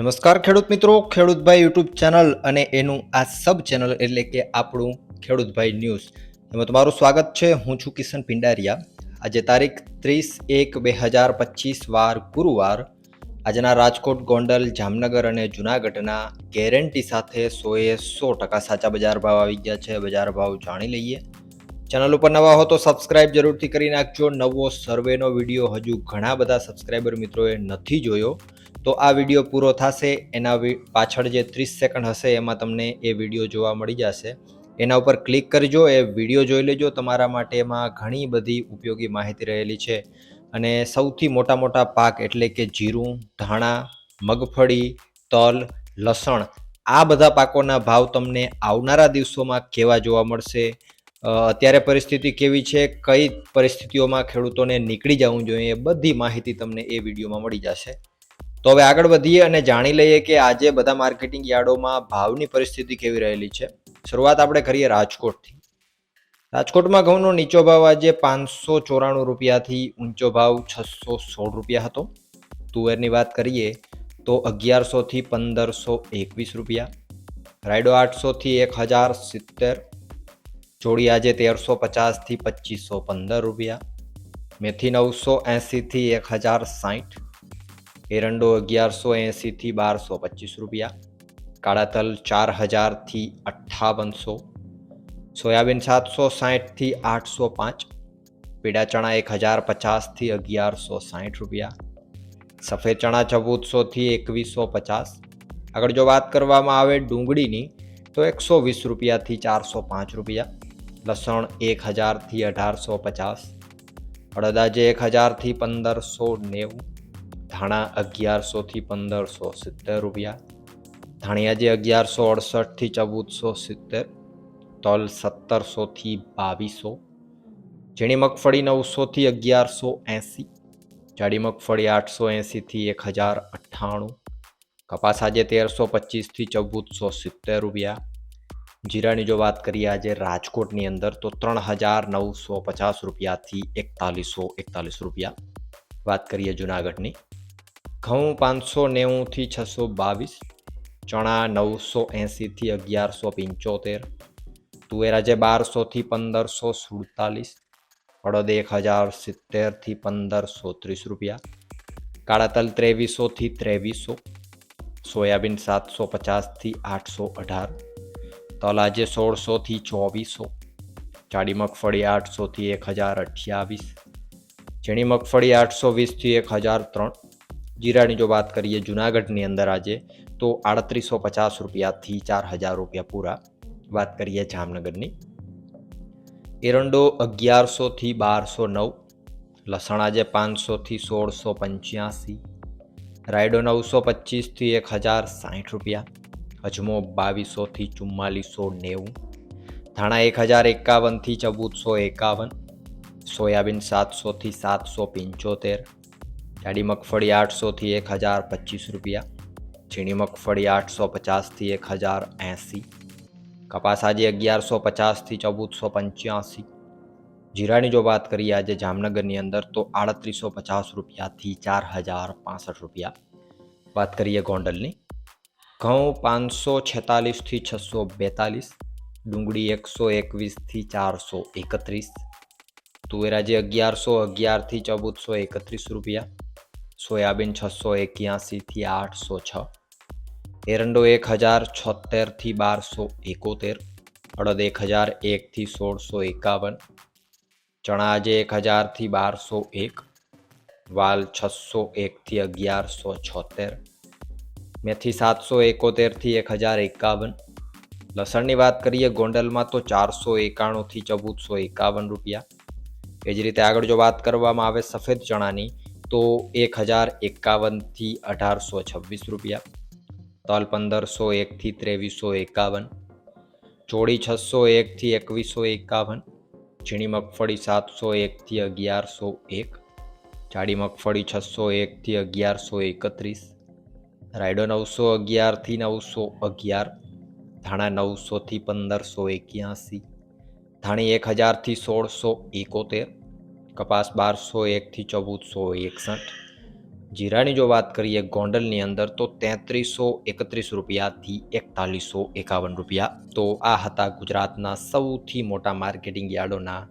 નમસ્કાર ખેડૂત મિત્રો, ખેડૂતભાઈ યુટ્યુબ ચેનલ અને એનું આ સબ ચેનલ એટલે કે આપણું ખેડૂતભાઈ ન્યૂઝ. એમાં તમારું સ્વાગત છે, હું છું કિશન પિંડારિયા. આજે તારીખ ત્રીસ એક બે હજાર પચીસ વાર ગુરુવાર. આજના રાજકોટ, ગોંડલ, જામનગર અને જૂનાગઢના ગેરંટી સાથે સોએ સો ટકા સાચા બજાર ભાવ આવી ગયા છે, બજાર ભાવ જાણી લઈએ. ચેનલ ઉપર નવા હો તો સબસ્ક્રાઇબ જરૂરથી કરી નાખજો. નવો સર્વેનો વીડિયો હજુ ઘણા બધા સબસ્ક્રાઈબર મિત્રોએ નથી જોયો. તો આ વીડિયો પૂરો થશે, એના પાછળ જે ત્રીસ સેકન્ડ હશે એમાં તમને એ વીડિયો જોવા મળી જશે. એના ઉપર ક્લિક કરજો, એ વીડિયો જોઈ લેજો, તમારા માટે એમાં ઘણી બધી ઉપયોગી માહિતી રહેલી છે. અને સૌથી મોટા મોટા પાક એટલે કે જીરું, ધાણા, મગફળી, તલ, લસણ, આ બધા પાકોના ભાવ તમને આવનારા દિવસોમાં કેવા જોવા મળશે? અત્યારે પરિસ્થિતિ કેવી છે? કઈ પરિસ્થિતિઓમાં ખેડૂતોને નીકળી જવું જોઈએ? બધી માહિતી તમને એ વિડીયોમાં મળી જશે. તો હવે આગળ વધીએ અને જાણી લઈએ કે આજે બધા માર્કેટિંગ યાર્ડોમાં ભાવની પરિસ્થિતિ કેવી રહેલી છે. શરૂઆત આપણે કરીએ રાજકોટથી. રાજકોટમાં ઘઉંનો નીચો ભાવ આજે પાંચસો ચોરાણું રૂપિયાથી ઊંચો ભાવ છસો સોળ રૂપિયા હતો. તુવેરની વાત કરીએ તો અગિયારસોથી પંદરસો એકવીસ રૂપિયા. રાયડો આઠસોથી એક હજાર સિત્તેર. ચોળી આજે તેરસો પચાસથી પચીસો પંદર રૂપિયા. મેથી નવસો એંસીથી એક હજાર સાઠ. એરંડો અગિયારસો એંસીથી બારસો પચીસ રૂપિયા. કાળા તલ ચાર હજારથી અઠ્ઠાવનસો. સોયાબીન સાતસો સાઠથી આઠસો પાંચ. પીડા ચણા એક હજાર પચાસથી અગિયારસો સાઠ રૂપિયા. સફેદ ચણા ચૌદસોથી એકવીસો પચાસ. આગળ જો વાત કરવામાં આવે ડુંગળીની, તો એકસો વીસ રૂપિયાથી ચારસો પાંચ રૂપિયા. લસણ એક હજારથી અઢારસો પચાસ. અડદાજે એક હજારથી પંદરસો નેવું. ધાણા અગિયારસોથી પંદરસો સિત્તેર રૂપિયા. ધાણિયાજી અગિયારસો અડસઠથી ચૌદસો સિત્તેર, તલ સત્તરસોથી બાવીસો, ઝીણી મગફળી નવસોથી અગિયારસો એંસી, જાડી મગફળી આઠસો એંસીથી એક હજાર અઠ્ઠાણું, કપાસ આજે તેરસો પચીસથી ચૌદસો સિત્તેર રૂપિયા. જીરાની જો વાત કરીએ આજે રાજકોટની અંદર તો ત્રણ હજાર નવસો પચાસ રૂપિયાથી એકતાલીસો એકતાલીસ રૂપિયા. વાત કરીએ જુનાગઢની. ઘઉં પાંચસો નેવુંથી છસો બાવીસ, ચણા નવસો એંસીથી અગિયારસો પંચોતેર, તુવેરા જે બારસોથી પંદરસો સુડતાલીસ અડદ એક હજાર સિત્તેરથી પંદરસો ત્રીસ રૂપિયા, કાળા તલ ત્રેવીસોથી ત્રેવીસો, સોયાબીન સાતસો પચાસથી આઠસો અઢાર, તલ આજે સોળસોથી ચોવીસો, જાડી મગફળી આઠસોથી એક હજાર અઠ્યાવીસ, ઝીણી મગફળી આઠસો વીસથી એક હજાર ત્રણ જીરાની જો વાત કરીએ જુનાગઢની અંદર આજે, તો આડત્રીસો પચાસ રૂપિયાથી ચાર હજાર રૂપિયા પૂરા. વાત કરીએ જામનગરની. એરંડો અગિયારસોથી બારસો નવ, લસણ આજે પાંચસોથી સોળસો પંચ્યાસી, રાયડો નવસો પચીસથી એક હજાર સાઠ રૂપિયા, અજમો બાવીસોથી ચુમ્માલીસો નેવું, ધાણા એક હજાર એકાવનથી ચૌદસો એકાવન, સોયાબીન સાતસોથી સાતસો પંચોતેર જાડી મગફળી આઠસોથી એક હજાર પચીસ રૂપિયા, ઝીણી મગફળી આઠસો પચાસથી એક હજાર એંસી, કપાસ આજે અગિયારસો પચાસથી ચૌદસો પંચ્યાસી જીરાની જો વાત કરીએ આજે જામનગરની અંદર તો આડત્રીસો પચાસ રૂપિયાથી ચાર હજાર પાસઠ રૂપિયા. વાત કરીએ ગોંડલની, ઘઉં પાંચસો છેતાલીસથી છસો બેતાલીસ ડુંગળી એકસો એકવીસથી ચારસો એકત્રીસ તુવેર આજે અગિયારસો અગિયારથી ચૌદસો એકત્રીસ રૂપિયા સોયાબીન છસો એક્યાસીથી આઠસો છ. એરંડો એક હજાર છોતેરથી બારસો એકોતેર. અડદ એક હજાર એકથી સોળસો એકાવન. ચણા આજે એક હજારથી બારસો એક. વાલ છસો એકથી અગિયારસો છોતેર મેથી સાતસો એકોતેરથી એક હજાર એકાવન. લસણની વાત કરીએ, ગોંડલમાં તો ચારસો એકાણુંથી ચૌદસો એકાવન રૂપિયા. એ જ રીતે આગળ જો વાત કરવામાં આવે સફેદ ચણાની તો એક હજાર એકાવનથી અઢારસો છવ્વીસ રૂપિયા. તલ પંદરસો એકથી ત્રેવીસો એકાવન. ચોળી છસો એકથી એકવીસો એકાવન. ઝીણી મગફળી સાતસો એકથી અગિયારસો એક. જાડી મગફળી છસો એકથી અગિયારસો એકત્રીસ. રાયડો નવસો અગિયારથી નવસો અગિયાર. ધાણા નવસોથી પંદરસો એક્યાસી. ધાણી એક હજારથી સોળસો એકોતેર. કપાસ બારસો, એકથી ચૌદસો, એકસઠ. જીરાની જો વાત કરીએ ગોંડલની અંદર, તો તેત્રીસો એકત્રીસ રૂપિયાથી એકતાલીસો એકાવન રૂપિયા. તો આ હતા ગુજરાતના સૌથી મોટા માર્કેટિંગ યાર્ડોના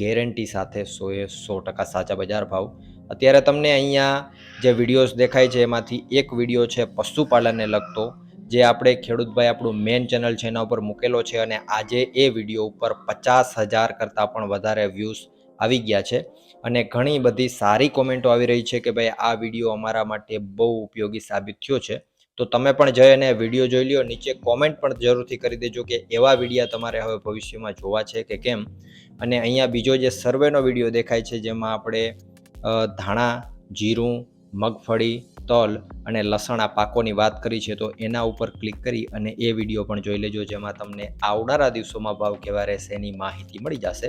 ગેરંટી સાથે સોએ સો ટકા સાચા બજાર ભાવ. અત્યારે તમને અહીંયા જે વિડીયોઝ દેખાય છે, એમાંથી એક વીડિયો છે પશુપાલનને લગતો, જે આપણે ખેડૂતભાઈ આપણું મેન ચેનલ છે એના ઉપર મૂકેલો છે અને આજે એ વીડિયો ઉપર પચાસ હજાર કરતાં પણ વધારે વ્યૂઝ આવી ગયા છે. અને ઘણી બધી સારી કોમેન્ટો આવી રહી છે કે ભાઈ આ વીડિયો અમારા માટે બહુ ઉપયોગી સાબિત થયો છે. તો તમે પણ જઈ અને વીડિયો જોઈ લ્યો. નીચે કોમેન્ટ પણ જરૂરથી કરી દેજો કે એવા વિડીયા તમારે હવે ભવિષ્યમાં જોવા છે કે કેમ. અને અહીંયા બીજો જે સર્વેનો વીડિયો દેખાય છે જેમાં આપણે ધાણા, જીરું, મગફળી, તલ અને લસણ આ પાકોની વાત કરી છે તો એના ઉપર ક્લિક કરી અને એ વીડિયો પણ જોઈ લેજો જેમાં તમને આવનારા દિવસોમાં ભાવ કેવા રહેશે એની માહિતી મળી જશે.